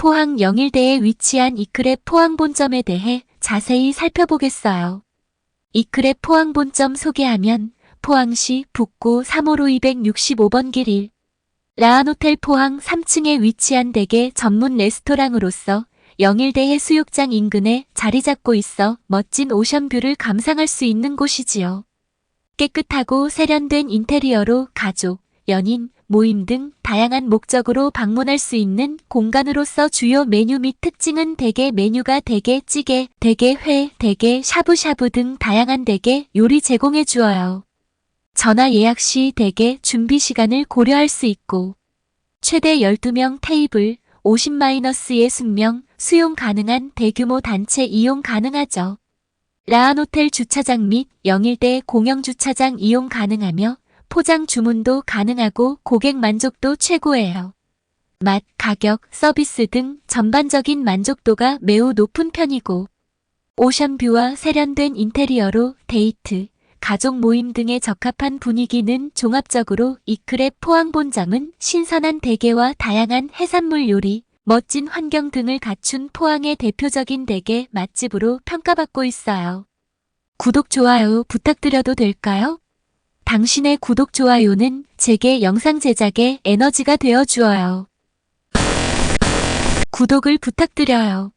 포항 영일대에 위치한 이크랩 포항 본점에 대해 자세히 살펴보겠어요. 이크랩 포항 본점 소개하면 포항시 북구 3호로 265번 길 1. 라한호텔 포항 3층에 위치한 대게 전문 레스토랑으로서 영일대 해수욕장 인근에 자리 잡고 있어 멋진 오션뷰를 감상할 수 있는 곳이지요. 깨끗하고 세련된 인테리어로 가족, 연인, 모임 등 다양한 목적으로 방문할 수 있는 공간으로서 주요 메뉴 및 특징은 대게 메뉴가 대게 찌개, 대게 회, 대게 샤브샤브 등 다양한 대게 요리 제공해 주어요. 전화 예약 시 대게 준비 시간을 고려할 수 있고 최대 12명 테이블 50-60명 수용 가능한 대규모 단체 이용 가능하죠. 라한 호텔 주차장 및 영일대 공영 주차장 이용 가능하며 포장 주문도 가능하고 고객 만족도 최고예요. 맛, 가격, 서비스 등 전반적인 만족도가 매우 높은 편이고 오션뷰와 세련된 인테리어로 데이트, 가족 모임 등에 적합한 분위기는 종합적으로 이크랩 포항본점은 신선한 대게와 다양한 해산물 요리, 멋진 환경 등을 갖춘 포항의 대표적인 대게 맛집으로 평가받고 있어요. 구독, 좋아요 부탁드려도 될까요? 당신의 구독, 좋아요는 제게 영상 제작에 에너지가 되어 주어요. 구독을 부탁드려요.